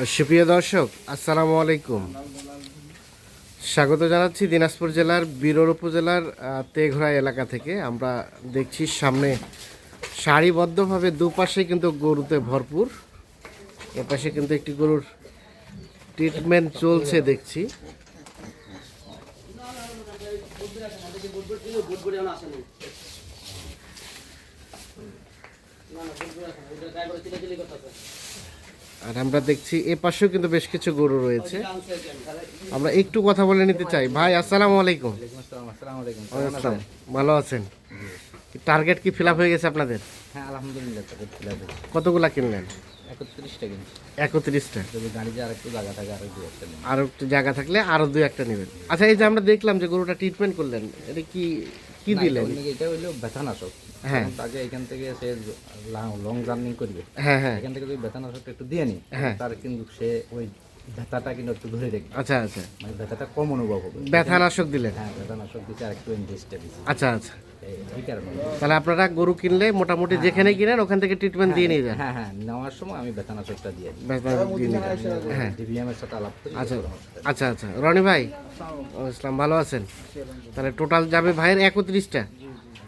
সুপ্রিয় দর্শক, আসসালামু আলাইকুম। স্বাগত জানাচ্ছি দিনাজপুর জেলার বীরর উপজেলার তেঘরা এলাকা থেকে। আমরা দেখছি সামনে সারিবদ্ধভাবে দুপাশে কিন্তু গরুতে ভরপুর। এপাশে কিন্তু একটি গরুর ট্রিটমেন্ট চলছে দেখছি। আর আমরা দেখছি এ পাশেও কিন্তু বেশ কিছু গরু রয়েছে। আমরা একটু কথা বলে নিতে চাই। ভাই আসসালামু আলাইকুম। আসসালাম ভালো আছেন? টার্গেট কি ফিল হয়ে গেছে আপনাদের? হ্যাঁ আলহামদুলিল্লাহ কতগুলা কিনলেন? একত্রিশটা কিনছি। একত্রিশটা। যদি গাড়ি যে আর একটু জায়গা থাকে আর দু আরও একটু জায়গা থাকলে আরও দুই একটা নেবেন। আচ্ছা এই যে আমরা দেখলাম যে গরুটা ট্রিটমেন্ট করলেন এটা কি কি দিলেন? এটা হইল ব্যথানাশক। হ্যাঁ। তাকে এখান থেকে সে লং জার্নি করবে। হ্যাঁ হ্যাঁ। এখান থেকে যদি ব্যথানাশকটা একটু দিয়ে নি হ্যাঁ। তার কিন্তু সে ওই ব্যথাটা কিন্তু একটু ধরে দেখবে। আচ্ছা আচ্ছা। মানে ব্যথাটা কম অনুভব হবে। ব্যথানাশক দিলেন। হ্যাঁ ব্যথানাশক দিতে আর একটু ইনভেস্টটা দিচ্ছে আচ্ছা আচ্ছা। তাহলে আপনারা গরু কিনলে মোটামুটি যেখানে কিনেন ওখান থেকে ট্রিটমেন্ট দিয়ে নিয়ে যান। হ্যাঁ হ্যাঁ নেওয়ার সময় আমি ব্যথানাশকটা দিয়ে হ্যাঁ। ডিভিএম এর সাথে আলাপ আচ্ছা আচ্ছা আচ্ছা। রনি ভাই ইসলাম ভালো আছেন? তাহলে টোটাল যাবে ভাইয়ের একত্রিশটা।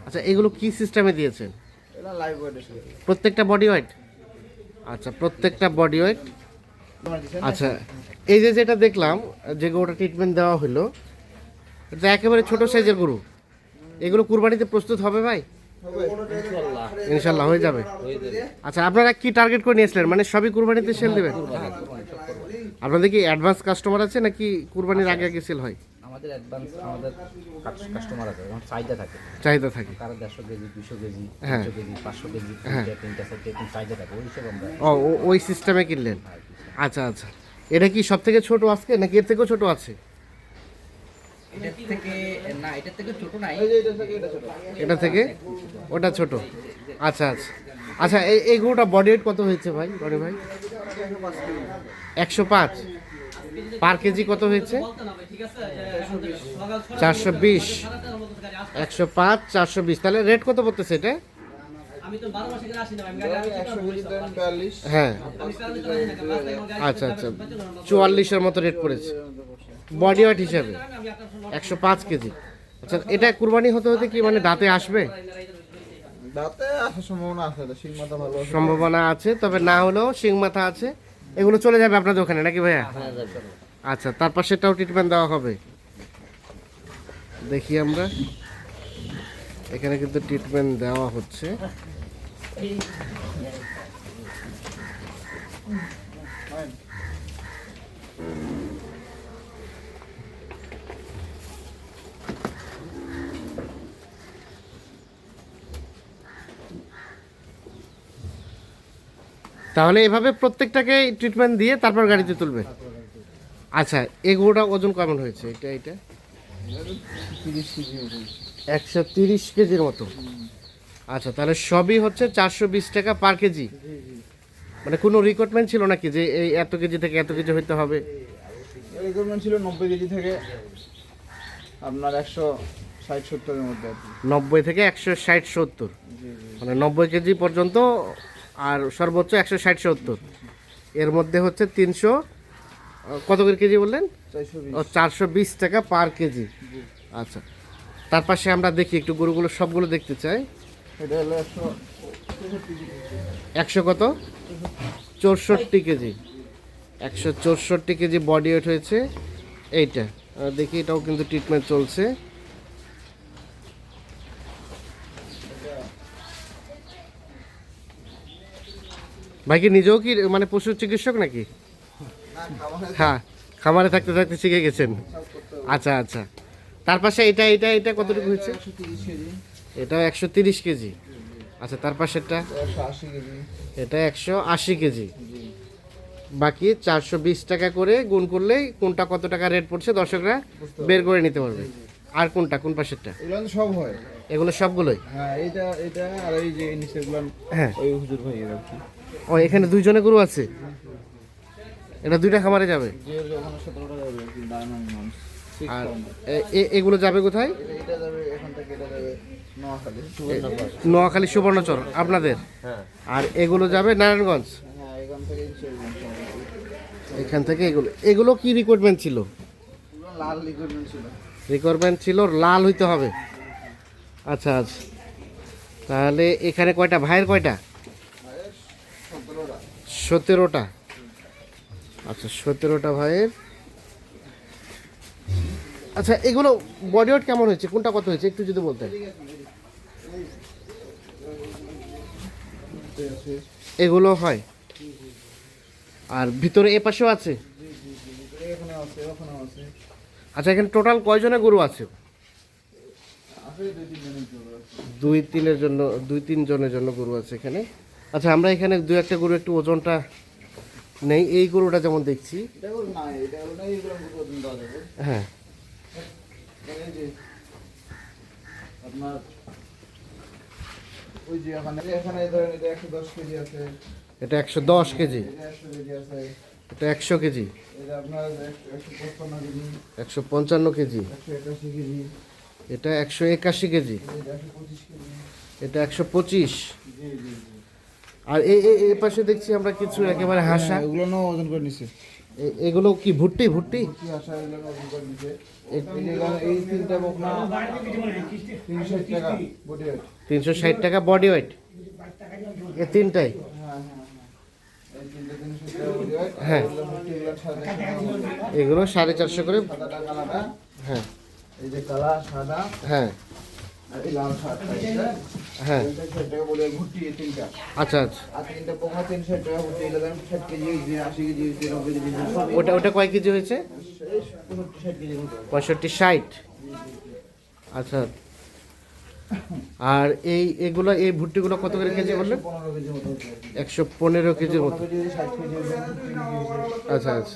আচ্ছা এগুলো কি সিস্টেমে দিয়েছেন? প্রত্যেকটা বডি ওয়েট আচ্ছা প্রত্যেকটা বডি ওয়েট আচ্ছা এই যে যেটা দেখলাম যে গরুটা ট্রিটমেন্ট দেওয়া হলো এটা একেবারে ছোট সাইজের গরু। এগুলো কুরবানিতে প্রস্তুত হবে ভাই? ইনশাল্লাহ। হয়ে যাবে। আচ্ছা আপনারা কি টার্গেট করে নিয়েছিলেন? মানে সবই কুরবানিতে সেল দেবেন? আপনাদের কি অ্যাডভান্স কাস্টমার আছে নাকি কুরবানির আগে আগে সেল হয়? আমাদের অ্যাডভান্স আমাদের কাস্টমার আছে চাহিদা থাকে। চাহিদা থাকে। কারও দেড়শো কেজি দুশো কেজি হ্যাঁ। তিনশো কেজি পাঁচশো কেজি তিনটা তিনটা চারটে এরকম চাহিদা থাকে ওই আমরা ও- ওই সিস্টেমে কিনলেন? আচ্ছা আচ্ছা। এটা কি সব থেকে ছোট আজকে নাকি এর থেকেও ছোট আছে? এটার থেকে না এটার থেকে ছোট নাই। এটা থেকে ওটা ছোট। আচ্ছা আচ্ছা। আচ্ছা এই এই গরুটা বডি ওয়েট কত হয়েছে ভাই? বডি ভাই একশো পাঁচ। পার কেজি কত হয়েছে? চারশো বিশ। একশো পাঁচ চারশো বিশ। তাহলে রেট কত পড়তেছে এটা? হ্যাঁ। আচ্ছা আচ্ছা। চুয়াল্লিশের মতো রেট পড়েছে। বডি ওয়েট হিসাবে একশো পাঁচ কেজি। আচ্ছা এটা কুরবানি হতে হতে কি মানে দাঁতে আসবে? দাঁতে আসার সম্ভাবনা আছে শিং মাথা ভালো সম্ভাবনা আছে তবে না হলেও শিং মাথা আছে। এগুলো চলে যাবে আপনাদের ওখানে নাকি ভাইয়া? আচ্ছা তারপর সেটাও ট্রিটমেন্ট দেওয়া হবে। দেখি আমরা। এখানে কিন্তু ট্রিটমেন্ট দেওয়া হচ্ছে। তাহলে এভাবে প্রত্যেকটাকে ট্রিটমেন্ট দিয়ে তারপর গাড়িতে তুলবে? আচ্ছা এগুলোটা ওজন কেমন হয়েছে? এটা এটা? একশো তিরিশ কেজির মতো। আচ্ছা তাহলে সবই হচ্ছে চারশো বিশ টাকা পার কেজি? মানে কোনো রিক্রুটমেন্ট ছিল নাকি যে এই এত কেজি থেকে এত কেজি হইতে হবে? ছিল নব্বই কেজি থেকে আপনার একশো ষাট সত্তরের মধ্যে নব্বই থেকে একশো ষাট সত্তর। মানে নব্বই কেজি পর্যন্ত আর সর্বোচ্চ একশো ষাট সত্তর। এর মধ্যে হচ্ছে তিনশো কত করে কেজি বললেন? চারশো বিশ। ও চারশো বিশ টাকা পার কেজি। আচ্ছা তার পাশে আমরা দেখি একটু গরুগুলো সবগুলো দেখতে চাই। এটা হলো একশো একশো কত? চৌষট্টি কেজি। একশো চৌষট্টি কেজি বডি ওয়েট হয়েছে। এইটা দেখি এটাও কিন্তু ট্রিটমেন্ট চলছে। ভাই কি নিজেও কি মানে পশু চিকিৎসক নাকি? হ্যাঁ খামারে থাকতে থাকতে শিখে গেছেন। আচ্ছা আচ্ছা। তার পাশে এটা এটা এটা কতটুকু হয়েছে? এটা একশো তিরিশ কেজি। আচ্ছা তার পাশেরটা? এটা একশো আশি কেজি। বাকি চারশো বিশ টাকা করে গুণ করলেই কোনটা কত টাকা রেট পড়ছে দর্শকরা বের করে নিতে পারবে। আর কোনটা কোন পাশেরটা? এগুলো সব হয়। এগুলো সবগুলোই? হ্যাঁ এইটা এটা আর এই যে নিচেগুলো হ্যাঁ। ওই হুজুর ভাই এর আর কি। ও এখানে দুইজনে গরু আছে? এটা দুইটা খামারে যাবে? আর এগুলো যাবে কোথায়? নোয়াখালী সুবর্ণচর আপনাদের? আর এগুলো যাবে নারায়ণগঞ্জ? হ্যাঁ এখান থেকে এগুলো এগুলো কি রিকোয়ারমেন্ট ছিল? রিকোয়ারমেন্ট ছিল লাল হইতে হবে। আচ্ছা আচ্ছা। তাহলে এখানে কয়টা? ভাইয়ের কয়টা? সতেরোটা। আচ্ছা সতেরোটা ভাইয়ের। আচ্ছা এগুলো বডি ওয়েট কেমন হয়েছে? কোনটা কত হয়েছে? একটু যদি বলতেন। এগুলো হয়। আর ভিতরে এ পাশেও আছে? আচ্ছা এখানে টোটাল কয়জনের গরু আছে? দুই তিনের জন্য, দুই তিন জনের জন্য গরু আছে এখানে। আচ্ছা আমরা এখানে দু একটা গরু একটু ওজনটা নেই। এই গরুটা যেমন দেখছি। হ্যাঁ। ধরেন এটা একশো দশ কেজি এটা একশো কেজি। একশো পঞ্চান্ন কেজি। এটা একশো একাশি কেজি। এটা একশো পঁচিশ আর এই এই- এই পাশে দেখছি আমরা কিছু একেবারে হাসা। এগুলো না ওজন করে নিছে। এগুলো কি ভুট্টি? ভুট্টি? হাসা এগুলো ওজন করে নিছে। এই তিনটা বকনা টাকা বডি ওয়েট তিনশো ষাট টাকা বডি ওয়েট এ তিনটাই? হ্যাঁ হ্যাঁ হ্যাঁ। এই হ্যাঁ। এগুলো সাড়ে চারশো করে হ্যাঁ। এই যে কালা সাদা। হ্যাঁ। এই হ্যাঁ। আচ্ছা আচ্ছা। ওটা ওটা কয় কেজি হয়েছে? পঁয়ষট্টি ষাট মতো। আচ্ছা। আর এই এগুলো এই ভুট্টিগুলো কত করে কেজি বললেন? মতো। একশো পনেরো কেজির মতো। কেজি হয়েছে। আচ্ছা আচ্ছা।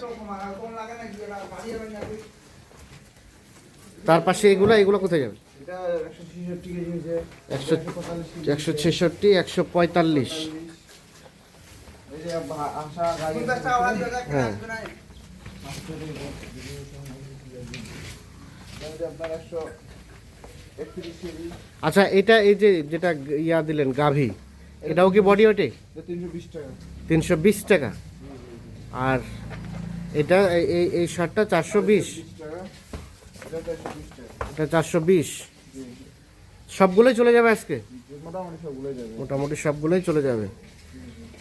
তার পাশে এগুলো এগুলো কোথায় যাবে? একশো ছেষট্টি একশো পঁয়তাল্লিশ হ্যাঁ। আচ্ছা এটা এই যে যেটা ইয়া দিলেন গাভী এটাও কি বডি ওয়েটে তিনশো বিশ টাকা। আর এটা এই- এই এই শার্টটা চারশো বিশ। বিশ এটা চারশো বিশ। সবগুলোই চলে যাবে আজকে? মোটামুটি সবগুলোই যাবে। মোটামুটি সবগুলোই চলে যাবে।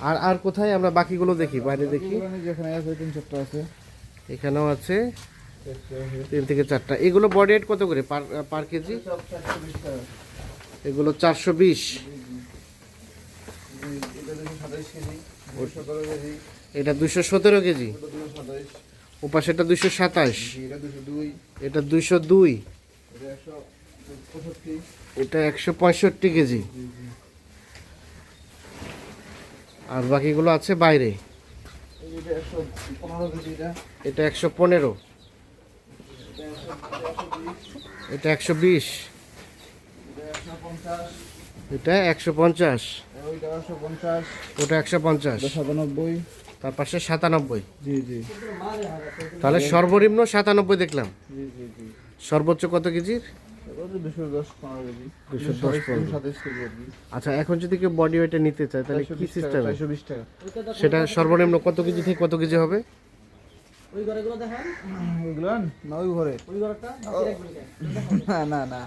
আর আর কোথায়? আমরা বাকিগুলো দেখি বাইরে দেখি। যেখানে আছে তিন চারটা আছে। এখানেও আছে। তিন থেকে চারটা। এগুলো বডি রেট কত করে? Per per kg? এগুলো চারশো বিশ এটা দুশো সতেরো কেজি। সতেরো এটা দুশো সাতাশ। এটা দুশো দুই। এটা একশো পঁয়ষট্টি কেজি। আর বাকিগুলো আছে বাইরে। এটা একশো পনেরো এটা? একশো বিশ। এটা একশো পঞ্চাশ। ওটা একশো পঞ্চাশ। সাতানব্বই। তার পাশে সাতানব্বই। জি জি। তাহলে সর্বনিম্ন সাতানব্বই দেখলাম। সর্বোচ্চ কত কেজির? আচ্ছা এখন যদি কেউ বডি ওয়েটে নিতে চায় তাহলে কি সিস্টেম সেটা সর্বনিম্ন কত কেজি থেকে কত কেজি হবে? ওইগুলো না ওই ঘরে। না না না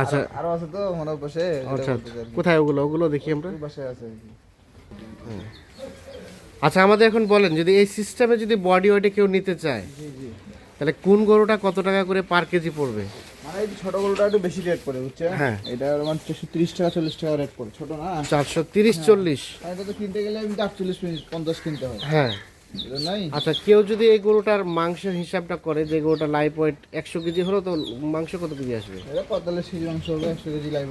আচ্ছা। আরও আছে তো মনে বসে। আচ্ছা কোথায় ওগুলো? ওগুলো দেখি আমরা। বাসায় আছে আর কি। আচ্ছা আমাদের এখন বলেন যদি এই সিস্টেমে যদি বডি ওয়েটে কেউ নিতে চায় জি জি। তাহলে কোন গরুটা কত টাকা করে পার কেজি পড়বে? এই ছোট গরুটা একটু বেশি রেট পড়ে বুঝছে? হ্যাঁ। এটা মানে চারশো তিরিশ টাকা চল্লিশ টাকা রেট পড়ে ছোট না? চারশো তিরিশ চল্লিশ। আর এটা তো কিনতে গেলে কিন্তু আটচল্লিশ পঞ্চাশ কিনতে হয়। হ্যাঁ। নাই? আচ্ছা কেউ যদি এই গরুটার মাংসের হিসাবটা করে যে গরুটা লাইভ ওয়েট একশো কেজি হলো তো মাংস কত কেজি আসবে? পঁয়তাল্লিশ কেজি মাংস হবে একশো কেজি লাইভ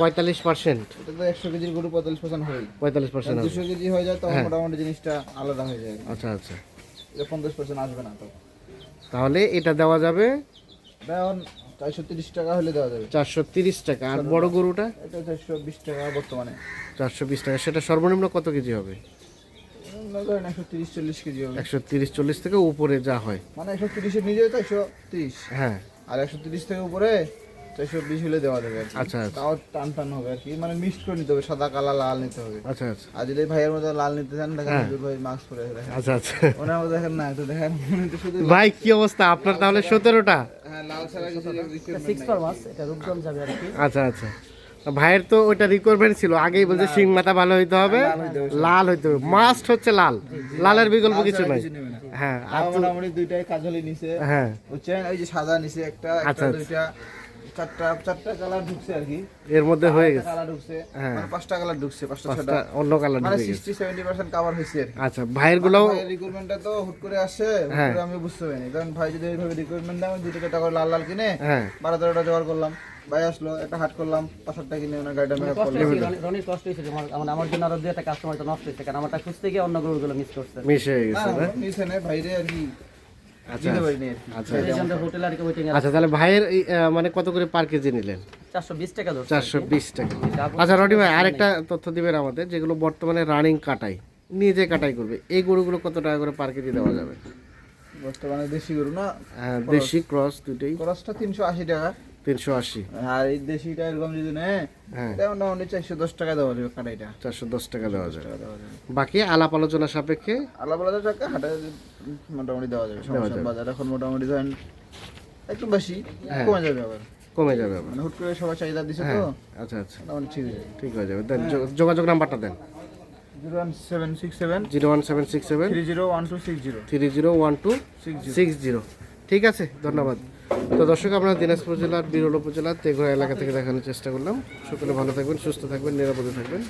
পঁয়তাল্লিশ পার্সেন্ট এটা তো একশো কেজির গরু পঁয়তাল্লিশ পার্সেন্ট হয় পঁয়তাল্লিশ পার্সেন্ট দুশো কেজি হয়ে যায় তখন হ্যাঁ। মোটামুটি জিনিসটা আলাদা হয়ে যায়। আচ্ছা আচ্ছা। পঞ্চাশ পার্সেন্ট আসবে না তো। তাহলে এটা দেওয়া যাবে এখন চারশো তিরিশ টাকা হলে দেওয়া যাবে। চারশো তিরিশ টাকা। আর বড় গরুটা? এটা চারশো বিশ টাকা বর্তমানে। চারশো বিশ টাকা। সেটা সর্বনিম্ন কত কেজি হবে? একশো তিরিশ চল্লিশ কেজি একশো তিরিশ চল্লিশ থেকে উপরে যা হয়। মানে একশো তিরিশের নিজে তো একশো তিরিশ। হ্যাঁ। আর একশো তিরিশ থেকে উপরে চারশো বিশ হলে দেওয়া যাবে আচ্ছা, আচ্ছা। তাও টান টান হবে আর কি। মানে মিক্সড করে নিতে হবে সাদা কালা লাল নিতে হবে। আচ্ছা আচ্ছা। আর যদি ভাইয়ের মধ্যে লাল নিতে চান দেখেন হ্যাঁ। ভাই মাস্ক পরে দেখেন। আচ্ছা আচ্ছা। ওনার মধ্যে দেখেন না তো দেখেন। শুধু ভাই কি অবস্থা? আপনার তাহলে সতেরোটা? হ্যাঁ লাল ছাড়া কিছু সিক্স নাই। মাস এটা রূপগঞ্জ যাবে আর কি। আচ্ছা আচ্ছা। ভাইয়ের তো ওইটা রিকোয়ারমেন্ট ছিল আগেই বলছে সিং মাথা ভালো হইতে হবে লাল হইতে হবে মাস্ট হচ্ছে লাল। লালের বিকল্প কিছু নাই। হ্যাঁ আর মোটামুটি দুইটাই কাজলি নিছে। হ্যাঁ। বুঝছেন? ওই যে সাদা নিছে একটা একটা আচ্ছা। দুইটা। চারটা চারটা কালার ঢুকছে আর কি। এর মধ্যে হয়ে গেছে। কালার ঢুকছে। হ্যাঁ। মানে পাঁচটা কালার ঢুকছে পাঁচটা পাঁচটা ছটা অন্য কালার মানে ঢুকে গেছে। সিক্সটি সেভেন্টি পার্সেন্ট আর আচ্ছা ভাইয়ের গুলোও রিক্রুটমেন্টটা তো হুট করে আসে হুট হ্যাঁ। করে আমি বুঝতে পারিনি। কারণ ভাই যদি এইভাবে দুটো চারটা করে লাল লাল কিনে হ্যাঁ। বারো তেরোটা জোগাড় করলাম ভাই আসলো একটা হাট করলাম কিনে ওনার গাড়িটা করলাম হয়েছে রনি- রনির কষ্ট হয়েছে আমার আমার- আমার জন্য আরও দুই একটা কাস্টমার তো নষ্ট হয়েছে কারণ আমারটা খুঁজতে গিয়ে অন্য গরুগুলো মিস করছে। মিশে হয়ে গেছে ভাইরে আর কি। আচ্ছা আচ্ছা। আচ্ছা তাহলে ভাইয়ের মানে কত করে পার কেজি নিলেন? চারশো বিশ টাকা ধরছে। চারশো বিশ টাকা। আচ্ছা রনি ভাই আরেকটা তথ্য দিবেন আমাদের যেগুলো বর্তমানে রানিং কাটাই নিজে কাটাই করবে এই গরুগুলো কত টাকা করে পার কেজি দেওয়া যাবে? বর্তমানে দেশি গরু না? হ্যাঁ, দেশি ক্রস দুটোই। ক্রসটা তিনশো আশি টাকা। তিনশো আশি। আর এই দেশিটা এরকম যদি নেয় হ্যাঁ। মোটামুটি চারশো দশ টাকা দেওয়া যাবে কাটাইটা। চারশো দশ টাকা দেওয়া যাবে। বাকি আলাপ আলোচনা সাপেক্ষে? আলাদা আলাদা টাকা হাটে মোটামুটি দেওয়া যাবে বাজার এখন মোটামুটি ধরেন একটু বেশি হ্যাঁ। কমে যাবে আবার। কমে যাবে মানে হুট করে সবাই চাহিদা দিছে হ্যাঁ। তো আচ্ছা আচ্ছা। মোটামুটি ঠিক হয়ে যাবে। ঠিক হয়ে যাবে। দেন যোগাযোগ নাম্বারটা দেন। Zero one seven six seven zero one seven six seven. Three zero one two six zero. Three zero one two six zero. ঠিক আছে ধন্যবাদ। তো দর্শক, আমরা দিনাজপুর জেলার বিরল উপজেলার তেঘরা এলাকা থেকে দেখানোর চেষ্টা করলাম। সকলে ভালো থাকবেন, সুস্থ থাকবেন, নিরাপদে থাকবেন।